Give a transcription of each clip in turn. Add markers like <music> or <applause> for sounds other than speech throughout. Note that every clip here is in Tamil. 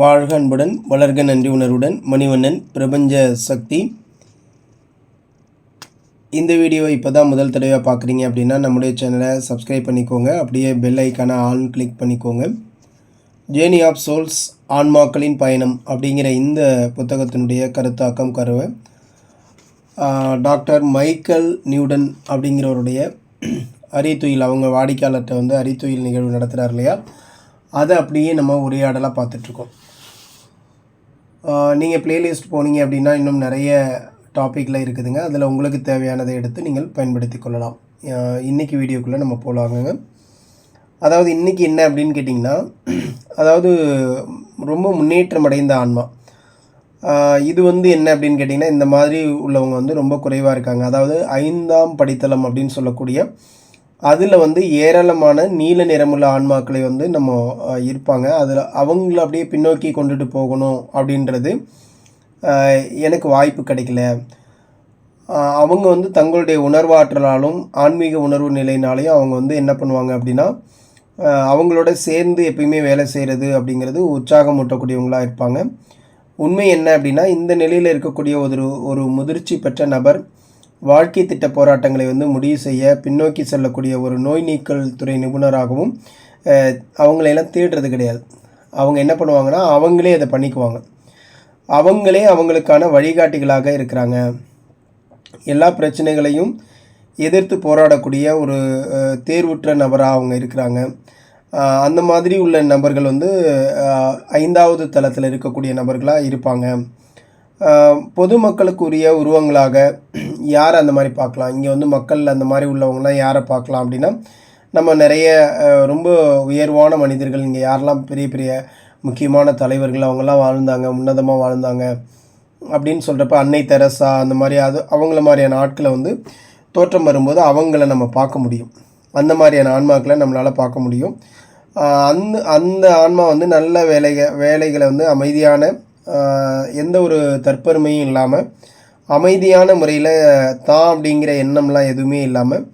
வாழ்க அன்புடன் வளர்க நன்றி உணர்வுடன் மணிவண்ணன் பிரபஞ்ச சக்தி. இந்த வீடியோ இப்போ தான் முதல் தடவையாக பார்க்குறீங்க அப்படின்னா நம்முடைய சேனலை சப்ஸ்கிரைப் பண்ணிக்கோங்க. அப்படியே பெல் ஐக்கான ஆன் கிளிக் பண்ணிக்கோங்க. ஜேர்னி ஆஃப் சோல்ஸ் ஆன்மாக்களின் பயணம் அப்படிங்கிற இந்த புத்தகத்தினுடைய கருத்தாக்கம் கருவை டாக்டர் மைக்கேல் நியூடன் அப்படிங்கிறவருடைய அரித்துயில் அவங்க வாடிக்கையாளர்கிட்ட வந்து அரித்துயில் நிகழ்வு நடத்துகிறார் இல்லையா? அதை அப்படியே நம்ம உரையாடலாக பார்த்துட்ருக்கோம் நீங்கள் பிளேலிஸ்ட் போனீங்க அப்படின்னா இன்னும் நிறைய டாப்பிக்கில் இருக்குதுங்க. அதில் உங்களுக்கு தேவையானதை எடுத்து நீங்கள் பயன்படுத்தி கொள்ளலாம். இன்றைக்கி வீடியோக்குள்ளே நம்ம போகலாங்க அதாவது இன்றைக்கி என்ன அப்படின்னு கேட்டிங்கன்னா அதாவது ரொம்ப முன்னேற்றம் அடைந்த ஆன்மா. இது வந்து என்ன அப்படின்னு கேட்டிங்கன்னா இந்த மாதிரி உள்ளவங்க வந்து ரொம்ப குறைவாக இருக்காங்க. அதாவது ஐந்தாம் படித்தளம் அப்படின்னு சொல்லக்கூடிய அதில் வந்து ஏராளமான நீல நிறமுள்ள ஆன்மாக்களை வந்து நம்ம இருப்பாங்க. அதில் அவங்கள அப்படியே பின்னோக்கி கொண்டுட்டு போகணும் அப்படின்றது எனக்கு வாய்ப்பு கிடைக்கல. அவங்க வந்து தங்களுடைய உணர்வாற்றலாலும் ஆன்மீக உணர்வு நிலையினாலையும் அவங்க வந்து என்ன பண்ணுவாங்க அப்படின்னா அவங்களோட சேர்ந்து எப்பயுமே வேலை செய்கிறது அப்படிங்கிறது உற்சாகம் ஊட்டக்கூடியவங்களாக இருப்பாங்க. உண்மை என்ன அப்படின்னா இந்த நிலையில் இருக்கக்கூடிய ஒரு ஒரு முதிர்ச்சி பெற்ற நபர் வாழ்க்கை திட்ட போராட்டங்களை வந்து முடிவு செய்ய பின்னோக்கி செல்லக்கூடிய ஒரு நோய் நீக்கல் துறை நிபுணராகவும் அவங்களையெல்லாம் தேடுறது கிடையாது. அவங்க என்ன பண்ணுவாங்கன்னா அவங்களே அதை பண்ணிக்குவாங்க. அவங்களே அவங்களுக்கான வழிகாட்டிகளாக இருக்கிறாங்க. எல்லா பிரச்சனைகளையும் எதிர்த்து போராடக்கூடிய ஒரு தேர்வுற்ற நபராக அவங்க இருக்கிறாங்க. அந்த மாதிரி உள்ள நபர்கள் வந்து ஐந்தாவது தளத்தில் இருக்கக்கூடிய நபர்களாக இருப்பாங்க. பொதுமக்களுக்குரிய பொதுமக்களுக்கு உரிய உருவங்களாக யாரை அந்த மாதிரி பார்க்கலாம்? இங்கே வந்து மக்கள் அந்த மாதிரி உள்ளவங்கலாம் யாரை பார்க்கலாம் அப்படின்னா நம்ம நிறைய ரொம்ப உயர்வான மனிதர்கள் இங்கே யாரெல்லாம் பெரிய பெரிய முக்கியமான தலைவர்கள் அவங்கெல்லாம் வாழ்ந்தாங்க உன்னதமாக வாழ்ந்தாங்க அப்படின்னு சொல்கிறப்ப அன்னை தெரசா அந்த மாதிரி அது அவங்கள மாதிரியான ஆட்களை வந்து தோற்றம் வரும்போது அவங்கள நம்ம பார்க்க முடியும். அந்த மாதிரியான ஆன்மாக்களை நம்மளால் பார்க்க முடியும். அந்த அந்த ஆன்மா வந்து நல்ல வேலைக வேலைகளை வந்து அமைதியான எந்த ஒரு தற்பெருமையும் இல்லாமல் அமைதியான முறையில் தான் அப்படிங்கிற எண்ணம்லாம் எதுவுமே இல்லாமல்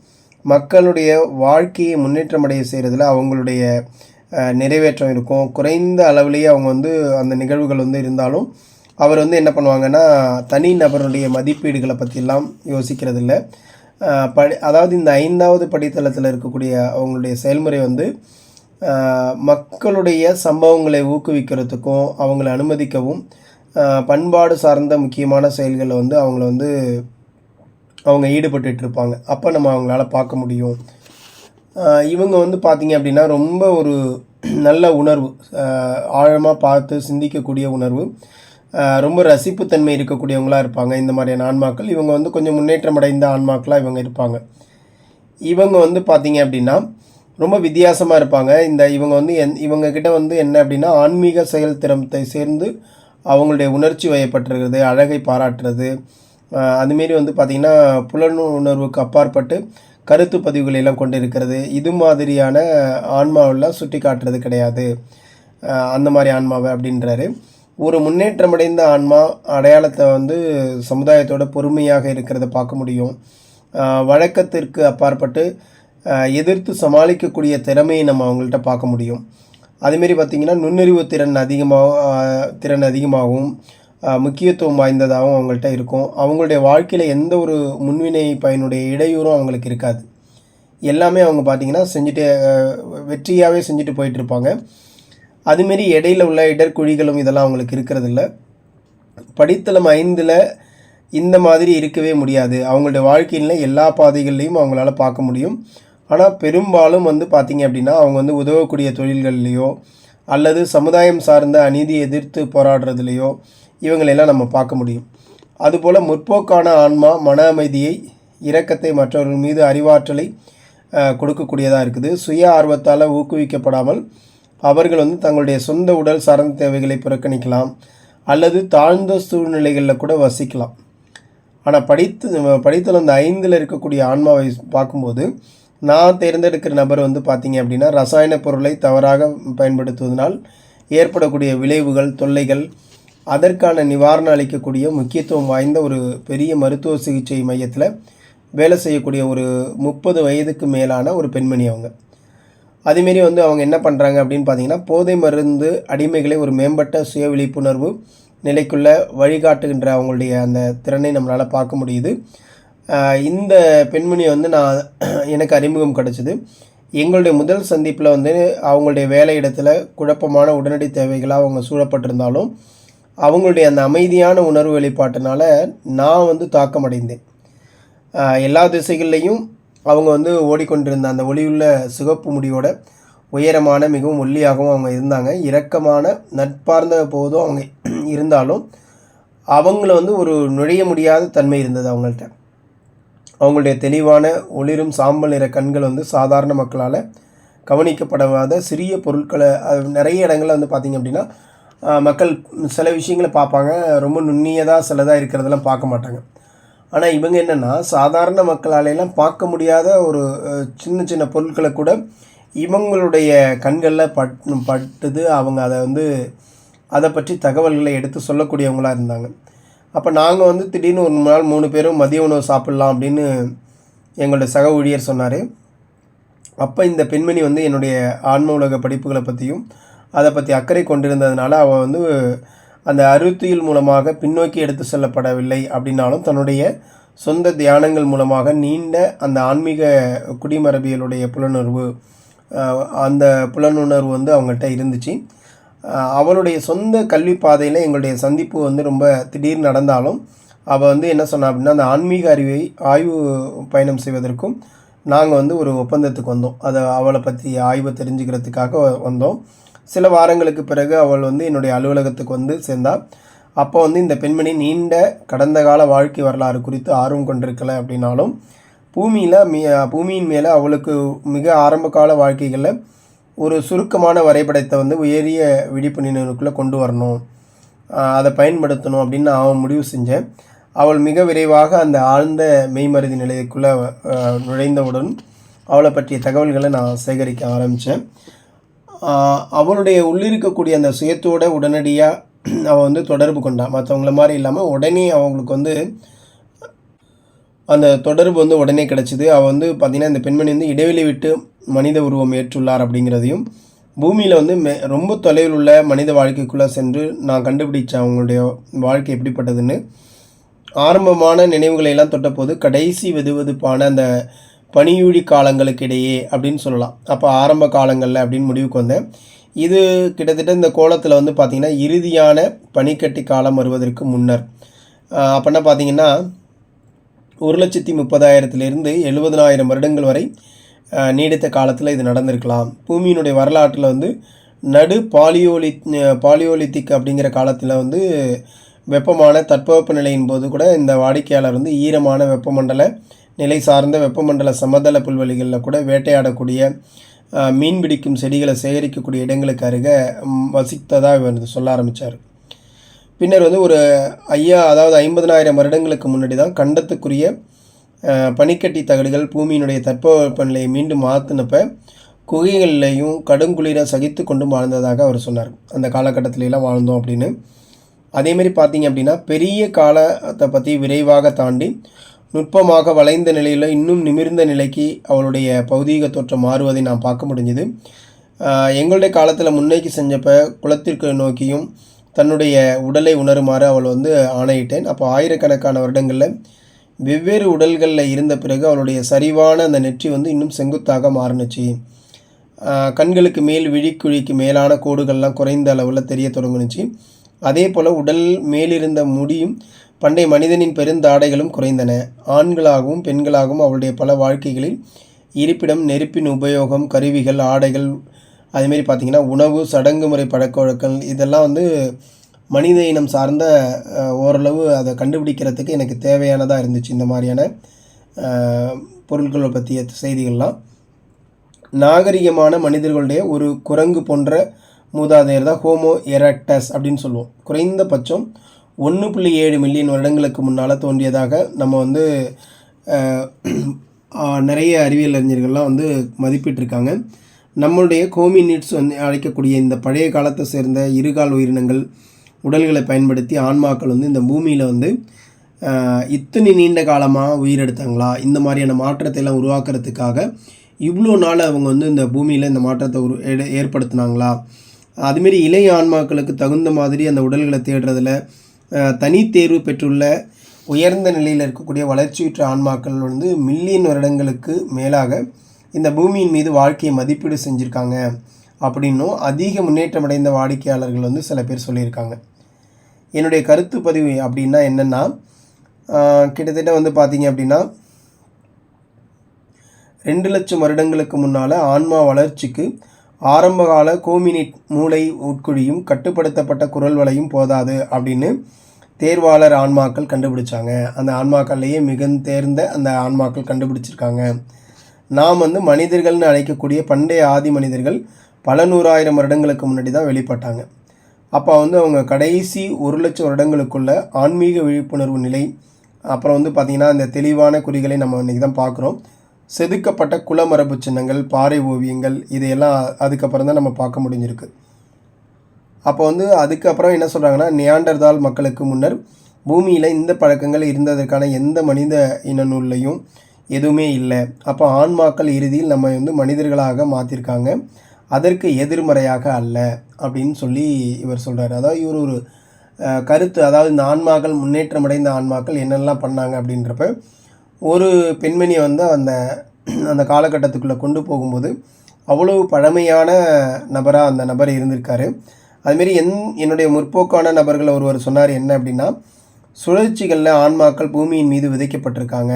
மக்களுடைய வாழ்க்கையை முன்னேற்றமடைய செய்கிறதுல அவங்களுடைய நிறைவேற்றம் இருக்கும். குறைந்த அளவிலேயே அவங்க வந்து அந்த நிகழ்வுகள் வந்து இருந்தாலும் அவர் வந்து என்ன பண்ணுவாங்கன்னா தனி நபருடைய மதிப்பீடுகளை பற்றிலாம் யோசிக்கிறது இல்லை படி அதாவது இந்த ஐந்தாவது படித்தளத்தில் இருக்கக்கூடிய அவங்களுடைய செயல்முறை வந்து மக்களுடைய சம்பவங்களை ஊக்குவிக்கிறதுக்கும் அவங்களை அனுமதிக்கவும் பண்பாடு சார்ந்த முக்கியமான செயல்களில் வந்து அவங்கள வந்து அவங்க ஈடுபட்டுட்டு இருப்பாங்க அப்போ நம்ம அவங்களால பார்க்க முடியும். இவங்க வந்து பார்த்தீங்க அப்படின்னா ரொம்ப ஒரு நல்ல உணர்வு. ஆழமாக பார்த்து சிந்திக்கக்கூடிய உணர்வு. ரொம்ப ரசிப்புத்தன்மை இருக்கக்கூடியவங்களாக இருப்பாங்க. இந்த மாதிரியான ஆன்மாக்கள். இவங்க வந்து கொஞ்சம் முன்னேற்றம் அடைந்த ஆன்மாக்களாக இவங்க இருப்பாங்க. இவங்க வந்து பார்த்தீங்க அப்படின்னா ரொம்ப வித்தியாசமாக இருப்பாங்க. இந்த இவங்க வந்து என் இவங்கக்கிட்ட வந்து என்ன அப்படின்னா ஆன்மீக செயல் திறத்தை சேர்ந்து அவங்களுடைய உணர்ச்சி வயப்பட்டுருக்கிறது அழகை பாராட்டுறது. அதுமாரி வந்து பார்த்திங்கன்னா புலனு உணர்வுக்கு அப்பாற்பட்டு கருத்து பதிவுகளை எல்லாம் கொண்டு இருக்கிறது இது மாதிரியான ஆன்மாவெல்லாம் சுட்டி காட்டுறது கிடையாது. அந்த மாதிரி ஆன்மாவை அப்படின்றாரு. ஒரு முன்னேற்றமடைந்த ஆன்மா அடையாளத்தை வந்து சமுதாயத்தோட பொறுமையாக இருக்கிறத பார்க்க முடியும். வழக்கத்திற்கு அப்பாற்பட்டு எதிர்த்து சமாளிக்கக்கூடிய திறமையை நம்ம அவங்கள்ட்ட பார்க்க முடியும். அதேமாரி பார்த்திங்கன்னா நுண்ணறிவு திறன் அதிகமாக திறன் அதிகமாகவும் முக்கியத்துவம் வாய்ந்ததாகவும் அவங்கள்ட்ட இருக்கும். அவங்களுடைய வாழ்க்கையில் எந்த ஒரு முன்வினை பயனுடைய இடையூறும் அவங்களுக்கு இருக்காது. எல்லாமே அவங்க பார்த்திங்கன்னா செஞ்சுட்டு வெற்றியாகவே செஞ்சுட்டு போயிட்டுருப்பாங்க. அதுமாரி இடையில உள்ள இடர்குழிகளும் இதெல்லாம் அவங்களுக்கு இருக்கிறதில்ல. படித்தளம் ஐந்தில் இந்த மாதிரி இருக்கவே முடியாது. அவங்களுடைய வாழ்க்கையில் எல்லா பாதைகள்லையும் அவங்களால பார்க்க முடியும். ஆனால் பெரும்பாலும் வந்து பார்த்திங்க அப்படின்னா அவங்க வந்து உதவக்கூடிய தொழில்கள்லேயோ அல்லது சமுதாயம் சார்ந்த அநீதி எதிர்த்து போராடுறதுலையோ இவங்களெல்லாம் நம்ம பார்க்க முடியும். அதுபோல் முற்போக்கான ஆன்மா மன அமைதியை இரக்கத்தை மற்றவர்கள் மீது அறிவாற்றலை கொடுக்கக்கூடியதாக இருக்குது. சுய ஆர்வத்தால் ஊக்குவிக்கப்படாமல் அவர்கள் வந்து தங்களுடைய சொந்த உடல் சார்ந்த தேவைகளை புறக்கணிக்கலாம் அல்லது தாழ்ந்த சூழ்நிலைகளில் கூட வசிக்கலாம். ஆனால் படித்து படித்தல் அந்த ஐந்தில் இருக்கக்கூடிய ஆன்மாவை பார்க்கும்போது நான் தேர்ந்தெடுக்கிற நபர் வந்து பார்த்தீங்க அப்படின்னா ரசாயன பொருளை தவறாக பயன்படுத்துவதனால் ஏற்படக்கூடிய விளைவுகள் தொல்லைகள் அதற்கான நிவாரணம் அளிக்கக்கூடிய முக்கியத்துவம் வாய்ந்த ஒரு பெரிய மருத்துவ சிகிச்சை மையத்தில் வேலை செய்யக்கூடிய ஒரு முப்பது வயதுக்கு மேலான ஒரு பெண்மணி அவங்க. அதேமாரி வந்து அவங்க என்ன பண்ணுறாங்க அப்படின்னு பார்த்தீங்கன்னா போதை மருந்து அடிமைகளை ஒரு மேம்பட்ட சுய விழிப்புணர்வு நிலைக்குள்ள வழிகாட்டுகின்ற அவங்களுடைய அந்த திறனை நம்மளால் பார்க்க முடியுது. இந்த பெண்மணி வந்து நான் <clears throat> எனக்கு அறிமுகம் கிடச்சிது. எங்களுடைய முதல் சந்திப்பில் வந்து அவங்களுடைய வேலை இடத்துல குழப்பமான உடனடி தேவைகளாக அவங்க சூழப்பட்டிருந்தாலும் அவங்களுடைய அந்த அமைதியான உணர்வு வெளிப்பாட்டினால நான் வந்து தாக்கமடைந்தேன். எல்லா திசைகள்லேயும் அவங்க வந்து ஓடிக்கொண்டிருந்த அந்த ஒளியுள்ள சிவப்பு முடியோட உயரமான மிகவும் ஒல்லியாகவும் அவங்க இருந்தாங்க. இரக்கமான நட்பார்ந்த போதும் அவங்க <clears throat> இருந்தாலும் அவங்கள வந்து ஒரு நுழைய முடியாத தன்மை இருந்தது அவங்கள்ட்ட. அவங்களுடைய தெளிவான ஒளிரும் சாம்பல் நிற கண்கள் வந்து சாதாரண மக்களால் கவனிக்கப்படாத சிறிய பொருட்களை அது நிறைய இடங்களில் வந்து பார்த்திங்க அப்படின்னா மக்கள் சில விஷயங்களை பார்ப்பாங்க. ரொம்ப நுண்ணியதாக சிலதாக இருக்கிறதெல்லாம் பார்க்க மாட்டாங்க. ஆனால் இவங்க என்னென்னா சாதாரண மக்களாலெல்லாம் பார்க்க முடியாத ஒரு சின்ன சின்ன பொருட்களை கூட இவங்களுடைய கண்களில் பட் பட்டுது. அவங்க அதை வந்து அதை பற்றி தகவல்களை எடுத்து சொல்லக்கூடியவங்களாக இருந்தாங்க. அப்போ நாங்கள் வந்து திடீர்னு ஒரு நாள் மூணு பேரும் மதிய உணவு சாப்பிட்லாம் அப்படின்னு எங்களுடைய சக ஊழியர் சொன்னார். அப்போ இந்த பெண்மணி வந்து என்னுடைய ஆன்ம உலக படிப்புகளை பற்றியும் அதை பற்றி அக்கறை கொண்டிருந்ததுனால அவள் வந்து அந்த அறுத்தியல் மூலமாக பின்னோக்கி எடுத்து செல்லப்படவில்லை அப்படின்னாலும் தன்னுடைய சொந்த தியானங்கள் மூலமாக நீண்ட அந்த ஆன்மீக குடிமரபியலுடைய புலனுணர்வு அந்த புலனுணர்வு வந்து அவங்கள்ட்ட இருந்துச்சு. அவளுடைய சொந்த கல்வி பாதையில் எங்களுடைய சந்திப்பு வந்து ரொம்ப திடீர்னு நடந்தாலும் அவள் வந்து என்ன சொன்னா அப்படின்னா அந்த ஆன்மீக அறிவை ஆய்வு பயணம் செய்வதற்கும் நாங்கள் வந்து ஒரு ஒப்பந்தத்துக்கு வந்தோம். அதை அவளை பற்றி ஆய்வை தெரிஞ்சுக்கிறதுக்காக வந்தோம். சில வாரங்களுக்கு பிறகு அவள் வந்து என்னுடைய அலுவலகத்துக்கு வந்து சேர்ந்தா அப்போ வந்து இந்த பெண்மணி நீண்ட கடந்த கால வாழ்க்கை வரலாறு குறித்து ஆர்வம் கொண்டிருக்கலை அப்படின்னாலும் பூமியில் மீ பூமியின் மேலே அவளுக்கு மிக ஆரம்ப கால வாழ்க்கைகளில் ஒரு சுருக்கமான வரைபடத்தை வந்து உயரிய விழிப்பு நினைவுக்குள்ளே கொண்டு வரணும். அதை பயன்படுத்தணும் அப்படின்னு அவன் முடிவு செஞ்சேன். அவள் மிக விரைவாக அந்த ஆழ்ந்த மெய்மருதி நிலையக்குள்ளே நுழைந்தவுடன் அவளை பற்றிய தகவல்களை நான் சேகரிக்க ஆரம்பித்தேன் அவளுடைய உள்ளிருக்கக்கூடிய அந்த சுயத்தோட உடனடியாக அவள் வந்து தொடர்பு கொண்டான் மற்றவங்கள மாதிரி இல்லாமல் உடனே அவங்களுக்கு வந்து அந்த தொடர்பு வந்து உடனே கிடச்சிது. அவள் வந்து பார்த்திங்கன்னா இந்த பெண்மணி வந்து இடைவெளி விட்டு மனித உருவம் ஏற்றுள்ளார் அப்படிங்கிறதையும் பூமியில் வந்து மெ ரொம்ப தொலைவில் உள்ள மனித வாழ்க்கைக்குள்ளே சென்று நான் கண்டுபிடிச்சேன் அவங்களுடைய வாழ்க்கை எப்படிப்பட்டதுன்னு ஆரம்பமான நினைவுகளை எல்லாம் தொட்டபோது கடைசி வெதுவெதுப்பான அந்த பனியூழி காலங்களுக்கு இடையே அப்படின்னு சொல்லலாம். அப்போ ஆரம்ப காலங்களில் அப்படின்னு முடிவுக்கு வந்தேன். இது கிட்டத்தட்ட இந்த கோலத்தில் வந்து பார்த்திங்கன்னா இறுதியான பனிக்கட்டி காலம் வருவதற்கு முன்னர். ஆஹ் அப்போனா பார்த்தீங்கன்னா ஒரு லட்சத்தி முப்பதாயிரத்துலேருந்து எழுபதனாயிரம் வருடங்கள் வரை நீடித்த காலத்தில் இது நடந்திருக்கலாம். பூமியினுடைய வரலாற்றில் வந்து நடு பாலியோலித் பாலியோலித்திக் அப்படிங்கிற காலத்தில் வந்து வெப்பமான தட்பவெப்ப நிலையின் போது கூட இந்த வாடிக்கையாளர் வந்து ஈரமான வெப்பமண்டல நிலை சார்ந்த வெப்பமண்டல சமதள புல்வெளிகளில் கூட வேட்டையாடக்கூடிய மீன் பிடிக்கும் செடிகளை சேகரிக்கக்கூடிய இடங்களுக்கு அருகே வசித்ததாக இவர் சொல்ல ஆரம்பித்தார் பின்னர் வந்து ஒரு ஐயா அதாவது ஐம்பதனாயிரம் வருடங்களுக்கு முன்னாடி தான் கண்டத்துக்குரிய பனிக்கட்டி தகடுகள் பூமியினுடைய தட்பவெப்பநிலையை மீண்டும் மாற்றினப்ப குகைகள்லையும் கடுங்குளிரை சகித்து கொண்டும் வாழ்ந்ததாக அவர் சொன்னார். அந்த காலகட்டத்திலெல்லாம் வாழ்ந்தோம் அப்படின்னு. அதேமாரி பார்த்தீங்க அப்படின்னா பெரிய காலத்தை பற்றி விரைவாக தாண்டி நுட்பமாக வளைந்த நிலையில் இன்னும் நிமிர்ந்த நிலைக்கு அவளுடைய பௌதீக தோற்றம் மாறுவதை நான் பார்க்க முடிஞ்சுது. எங்களுடைய காலத்தில் முன்னேக்கி செஞ்சப்ப குளத்திற்கு நோக்கியும் தன்னுடைய உடலை உணருமாறு அவள் வந்து ஆணையிட்டேன். அப்போ ஆயிரக்கணக்கான வருடங்களில் வெவ்வேறு உடல்களில் இருந்த பிறகு அவளுடைய சரிவான அந்த நெற்றி வந்து இன்னும் செங்குத்தாக மாறுனுச்சு. கண்களுக்கு மேல் விழிக்குழிக்கு மேலான கோடுகள்லாம் குறைந்த அளவில் தெரிய தொடங்குனுச்சு. அதே போல் உடல் மேலிருந்த முடியும் பண்டைய மனிதனின் பெருந்தாடைகளும் குறைந்தன. ஆண்களாகவும் பெண்களாகவும் அவளுடைய பல வாழ்க்கைகளில் இருப்பிடம் நெருப்பின் உபயோகம் கருவிகள் ஆடைகள் அதுமாரி பார்த்திங்கன்னா உணவு சடங்கு முறை பழக்க வழக்கங்கள் இதெல்லாம் வந்து மனித இனம் சார்ந்த ஓரளவு அதை கண்டுபிடிக்கிறதுக்கு எனக்கு தேவையானதாக இருந்துச்சு இந்த மாதிரியான பொருட்களை பற்றிய செய்திகள்லாம். நாகரிகமான மனிதர்களுடைய ஒரு குரங்கு போன்ற மூதாதையர் தான் ஹோமோ எரக்டஸ் அப்படின்னு சொல்லுவோம். குறைந்தபட்சம் ஒன்று புள்ளி ஏழு மில்லியன் வருடங்களுக்கு முன்னால் தோன்றியதாக நம்ம வந்து நிறைய அறிவியல் அறிஞர்கள்லாம் வந்து மதிப்பிட்டிருக்காங்க. நம்மளுடைய கோமினிட்ஸ் வந்து அழைக்கக்கூடிய இந்த பழைய காலத்தை சேர்ந்த இருகால் உயிரினங்கள் உடல்களை பயன்படுத்தி ஆன்மாக்கள் வந்து இந்த பூமியில் வந்து இத்தனை நீண்ட காலமாக உயிரெடுத்தாங்களா? இந்த மாதிரியான மாற்றத்தை எல்லாம் உருவாக்குறதுக்காக இவ்வளோ நாள் அவங்க வந்து இந்த பூமியில் இந்த மாற்றத்தை உரு ஏற்படுத்தினாங்களா? அதுமாரி இளைய ஆன்மாக்களுக்கு தகுந்த மாதிரி அந்த உடல்களை தேடுறதில் தனித்தேர்வு பெற்றுள்ள உயர்ந்த நிலையில் இருக்கக்கூடிய வளர்ச்சியுற்ற ஆன்மாக்கள் வந்து மில்லியன் வருடங்களுக்கு மேலாக இந்த பூமியின் மீது வாழ்க்கையை மதிப்பீடு செஞ்சுருக்காங்க. அப்படின்னும் அதிக முன்னேற்றம் அடைந்த வாடிக்கையாளர்கள் வந்து சில பேர் சொல்லியிருக்காங்க. என்னுடைய கருத்து பதிவு அப்படின்னா என்னென்னா கிட்டத்தட்ட வந்து பார்த்தீங்க அப்படின்னா ரெண்டு லட்சம் வருடங்களுக்கு முன்னால் ஆன்மா வளர்ச்சிக்கு ஆரம்பகால கோமினிட் மூளை உட்குழியும் கட்டுப்படுத்தப்பட்ட குரல் வலையும் போதாது அப்படின்னு தேர்வாளர் ஆன்மாக்கள் கண்டுபிடிச்சாங்க. அந்த ஆன்மாக்கள்லேயே மிகுந்த தேர்ந்த அந்த ஆன்மாக்கள் கண்டுபிடிச்சிருக்காங்க. நாம் வந்து மனிதர்கள்னு அழைக்கக்கூடிய பண்டைய ஆதி மனிதர்கள் பல நூறாயிரம் வருடங்களுக்கு முன்னாடி தான் வெளிப்பட்டாங்க. அப்போ வந்து அவங்க கடைசி ஒரு லட்சம் வருடங்களுக்குள்ள ஆன்மீக விழிப்புணர்வு நிலை அப்புறம் வந்து பார்த்திங்கன்னா இந்த தெளிவான குறிகளை நம்ம இன்றைக்கி தான் பார்க்குறோம் செதுக்கப்பட்ட குலமரபு சின்னங்கள் பாறை ஓவியங்கள் இதையெல்லாம் அதுக்கப்புறம் தான் நம்ம பார்க்க முடிஞ்சிருக்கு. அப்போ வந்து அதுக்கப்புறம் என்ன சொல்கிறாங்கன்னா நியாண்டர்தால் மக்களுக்கு முன்னர் பூமியில் இந்த பழக்கங்கள் இருந்ததற்கான எந்த மனித இன நூல்லையும் எதுவுமே இல்லை. அப்போ ஆன்மாக்கள் இறுதியில் நம்ம வந்து மனிதர்களாக மாற்றிருக்காங்க அதற்கு எதிர்மறையாக அல்ல அப்படின்னு சொல்லி இவர் சொல்கிறார் அதாவது இவர் ஒரு கருத்து அதாவது இந்த ஆன்மாக்கள் முன்னேற்றம் அடைந்த ஆன்மாக்கள் என்னெல்லாம் பண்ணாங்க அப்படின்றப்ப ஒரு பெண்மணியை வந்து அந்த அந்த காலகட்டத்துக்குள்ளே கொண்டு போகும்போது அவ்வளவு பழமையான நபராக அந்த நபர் இருந்திருக்காரு. அதுமாரி என் என்னுடைய முற்போக்கான நபர்கள் ஒருவர் சொன்னார் என்ன அப்படின்னா சுழற்சிகளில் ஆன்மாக்கள் பூமியின் மீது விதைக்கப்பட்டிருக்காங்க.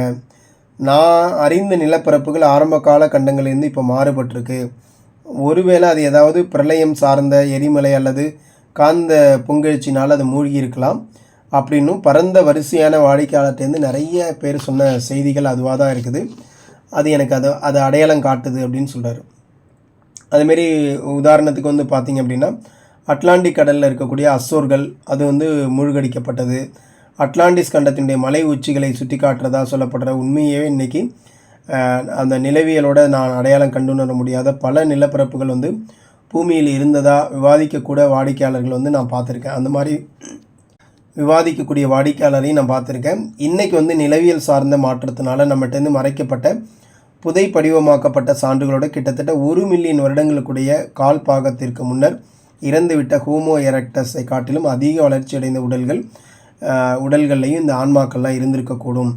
நான் அறிந்த நிலப்பரப்புகள் ஆரம்ப கால கண்டங்கள்லேருந்து இப்போ மாறுபட்டிருக்கு. ஒருவேளை அது ஏதாவது பிரளயம் சார்ந்த எரிமலை அல்லது காந்த பொங்கழ்ச்சினால் அது மூழ்கி இருக்கலாம் அப்படின்னும் பரந்த வரிசையான வாடிக்கையாளர்கிட்டேருந்து நிறைய பேர் சொன்ன செய்திகள் அதுவாக தான் இருக்குது. அது எனக்கு அது அது அடையாளம் காட்டுது அப்படின்னு சொல்கிறார் அதுமாரி உதாரணத்துக்கு வந்து பார்த்திங்க அப்படின்னா அட்லாண்டிக் கடலில் இருக்கக்கூடிய அசோர்கள் அது வந்து மூழ்கடிக்கப்பட்டது. அட்லாண்டிஸ் கண்டத்தினுடைய மலை உச்சிகளை சுட்டி காட்டுறதா சொல்லப்படுற உண்மையவே இன்னைக்கு அந்த நிலவியலோட நான் அடையாளம் கண்டுணர முடியாத பல நிலப்பரப்புகள் வந்து பூமியில் இருந்ததா விவாதிக்கக்கூட வாடிக்கையாளர்கள் வந்து நான் பார்த்துருக்கேன். அந்த மாதிரி விவாதிக்கக்கூடிய வாடிக்கையாளரையும் நான் பார்த்துருக்கேன். இன்றைக்கி வந்து நிலவியல் சார்ந்த மாற்றத்தினால நம்மகிட்டேருந்து மறைக்கப்பட்ட புதை படிவமாக்கப்பட்ட சான்றுகளோட கிட்டத்தட்ட ஒரு மில்லியன் வருடங்களுக்குடைய கால் பாகத்திற்கு முன்னர் இறந்துவிட்ட ஹோமோ எரக்டஸை காட்டிலும் அதிக வளர்ச்சியடைந்த உடல்கள் உடல்கள்லையும் இந்த ஆன்மாக்கள்லாம் இருந்திருக்கக்கூடும்.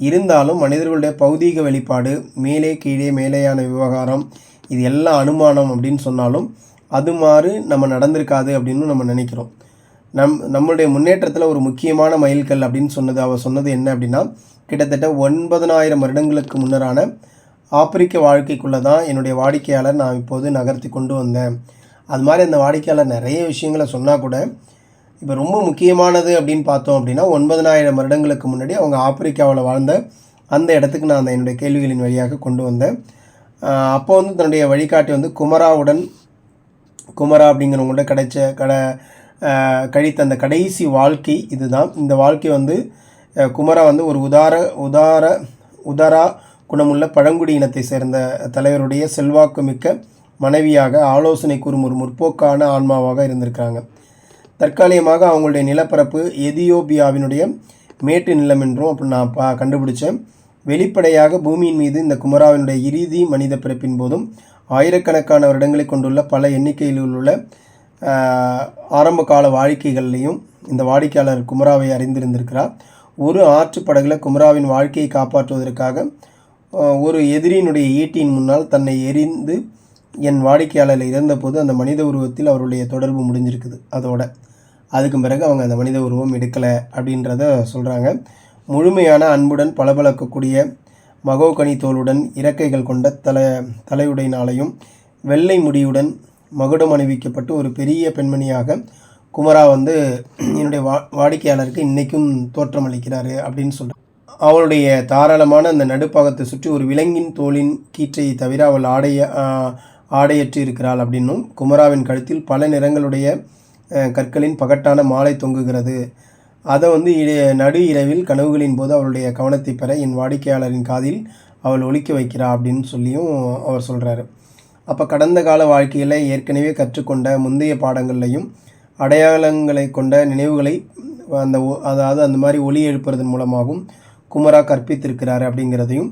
இருந்தாலும் மனிதர்களுடைய பௌதீக வெளிப்பாடு மேலே கீழே மேலேயான விவகாரம் இது எல்லாம் அனுமானம் அப்படின்னு சொன்னாலும் அது மாதிரி நம்ம நடந்திருக்காது அப்படின்னு நம்ம நினைக்கிறோம். நம் நம்மளுடைய முன்னேற்றத்தில் ஒரு முக்கியமான மைல்கல் அப்படின்னு சொன்னது அவர் சொன்னது என்ன அப்படின்னா கிட்டத்தட்ட ஒன்பதனாயிரம் வருடங்களுக்கு முன்னரான ஆப்பிரிக்க வாழ்க்கைக்குள்ளே தான் என்னுடைய வாடிக்கையாளர் நான் இப்போது நகர்த்தி கொண்டு வந்தேன். அது மாதிரி அந்த வாடிக்கையாளர் நிறைய விஷயங்களை சொன்னால் கூட இப்போ ரொம்ப முக்கியமானது அப்படின்னு பார்த்தோம் அப்படின்னா ஒன்பதனாயிரம் வருடங்களுக்கு முன்னாடி அவங்க ஆப்பிரிக்காவில் வாழ்ந்த அந்த இடத்துக்கு நான் அந்த என்னுடைய கேள்விகளின் வழியாக கொண்டு வந்தேன். அப்போ வந்து தன்னுடைய வழிகாட்டி வந்து குமராவுடன் குமரா அப்படிங்கிறவங்கள்ட்ட கிடைச்ச கடை கழித்த அந்த கடைசி வாழ்க்கை இதுதான். இந்த வாழ்க்கை வந்து குமரா வந்து ஒரு உதார உதார உதாரா குணமுள்ள பழங்குடி இனத்தை சேர்ந்த தலைவருடைய செல்வாக்கு மிக்க மனைவியாக ஆலோசனை கூறும் ஒரு முற்போக்கான ஆன்மாவாக இருந்திருக்காங்க தற்காலிகமாக அவங்களுடைய நிலப்பரப்பு எதியோபியாவினுடைய மேட்டு நிலம் என்றும் அப்படி நான் பா கண்டுபிடிச்சேன். வெளிப்படையாக பூமியின் மீது இந்த குமராவினுடைய இறுதி மனித பிறப்பின் போதும் ஆயிரக்கணக்கான வருடங்களை கொண்டுள்ள பல எண்ணிக்கையில் உள்ள ஆரம்ப கால வாழ்க்கைகள்லையும் இந்த வாடிக்கையாளர் குமராவை அறிந்திருந்திருக்கிறார். ஒரு ஆற்று படகுல குமராவின் வாழ்க்கையை காப்பாற்றுவதற்காக ஒரு எதிரியினுடைய ஈட்டியின் முன்னால் தன்னை எரிந்து என் வாடிக்கையாளர் இறந்தபோது அந்த மனித உருவத்தில் அவருடைய தொடர்பு முடிஞ்சிருக்குது அதோட. அதுக்கு பிறகு அவங்க அந்த மனித உருவம் எடுக்கலை அப்படின்றத சொல்கிறாங்க முழுமையான அன்புடன் பளபளக்கக்கூடிய மகோகனி தோலுடன் இறக்கைகள் கொண்ட தலை தலையுடையினாலையும் வெள்ளை முடியுடன் மகுடம் அணிவிக்கப்பட்டு ஒரு பெரிய பெண்மணியாக குமரா வந்து என்னுடைய வா வாடிக்கையாளருக்கு இன்றைக்கும் தோற்றமளிக்கிறாரு அப்படின்னு சொல்கிறார் அவளுடைய தாராளமான அந்த நடுப்பாகத்தை சுற்றி ஒரு விலங்கின் தோலின் கீற்றை தவிர அவள் ஆடைய ஆடையற்று இருக்கிறாள் அப்படின்னும் குமராவின் கழுத்தில் பல நிறங்களுடைய கற்களின் பகட்டான மாலை தொங்குகிறது. அதை வந்து நடு இரவில் கனவுகளின் போது அவளுடைய கவனத்தை பெற என் வாடிக்கையாளரின் காதில் அவள் ஒலிக்க வைக்கிறா அப்படின்னு சொல்லியும் அவர் சொல்கிறாரு அப்போ கடந்த கால வாழ்க்கையில் ஏற்கனவே கற்றுக்கொண்ட முந்தைய பாடங்கள்லையும் அடையாளங்களை கொண்ட நினைவுகளை அந்த ஒ- அதாவது அந்த மாதிரி ஒலி எழுப்புறதன் மூலமாகவும் குமரா கற்பித்திருக்கிறார் அப்படிங்கிறதையும்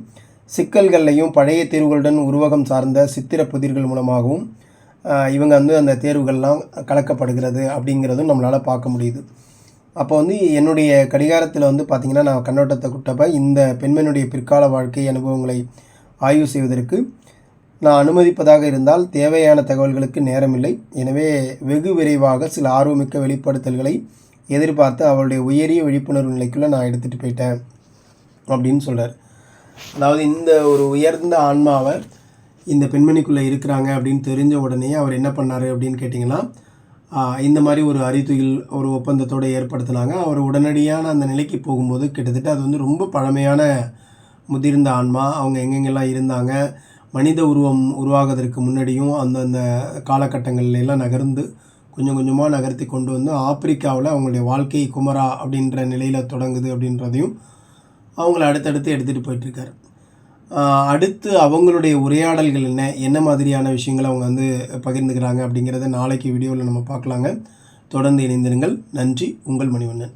சிக்கல்கள்லையும் பழைய தேர்வுகளுடன் உருவகம் சார்ந்த சித்திர புதிர்கள் மூலமாகவும் இவங்க வந்து அந்த தேர்வுகள்லாம் கலக்கப்படுகிறது அப்படிங்கிறதும் நம்மளால் பார்க்க முடியுது. அப்போ வந்து என்னுடைய கடிகாரத்தில் வந்து பார்த்திங்கன்னா நான் கண்ணோட்டத்தை கூட்டப்ப இந்த பெண்மணியுடைய பிற்கால வாழ்க்கை அனுபவங்களை ஆய்வு செய்வதற்கு நான் அனுமதிப்பதாக இருந்தால் தேவையான தகவல்களுக்கு நேரமில்லை. எனவே வெகு விரைவாக சில ஆர்வமிக்க வெளிப்படுத்தல்களை எதிர்பார்த்து அவளுடைய உயரிய விழிப்புணர்வு நிலைக்குள்ளே நான் எடுத்துகிட்டு போயிட்டேன் அப்படின்னு சொல்கிறார் அதாவது இந்த ஒரு உயர்ந்த ஆன்மாவை இந்த பெண்மணிக்குள்ளே இருக்கிறாங்க அப்படின்னு தெரிஞ்ச உடனே அவர் என்ன பண்ணார் அப்படின்னு கேட்டிங்கன்னா இந்த மாதிரி ஒரு அறித்துயில் ஒரு ஒப்பந்தத்தோடு ஏற்படுத்தினாங்க. அவர் உடனடியான அந்த நிலைக்கு போகும்போது கிட்டத்தட்ட அது வந்து ரொம்ப பழமையான முதிர்ந்த ஆன்மா. அவங்க எங்கெங்கெல்லாம் இருந்தாங்க மனித உருவம் உருவாகிறதுக்கு முன்னாடியும் அந்தந்த காலகட்டங்கள்லாம் நகர்ந்து கொஞ்சம் கொஞ்சமாக நகர்த்தி கொண்டு வந்து ஆப்பிரிக்காவில் அவங்களுடைய வாழ்க்கை குமரா அப்படின்ற நிலையில் தொடங்குது அப்படின்றதையும் அவங்கள அடுத்தடுத்து எடுத்துகிட்டு போயிட்டுருக்காரு. அடுத்து அவங்களுடைய உரையாடல்கள் என்ன என்ன மாதிரியான விஷயங்களை அவங்க வந்து பகிர்ந்துக்கிறாங்க அப்படிங்கிறத நாளைக்கு வீடியோவில் நம்ம பார்க்கலாங்க. தொடர்ந்து இணைந்திருங்கள். நன்றி. உங்கள் மணிவண்ணன்.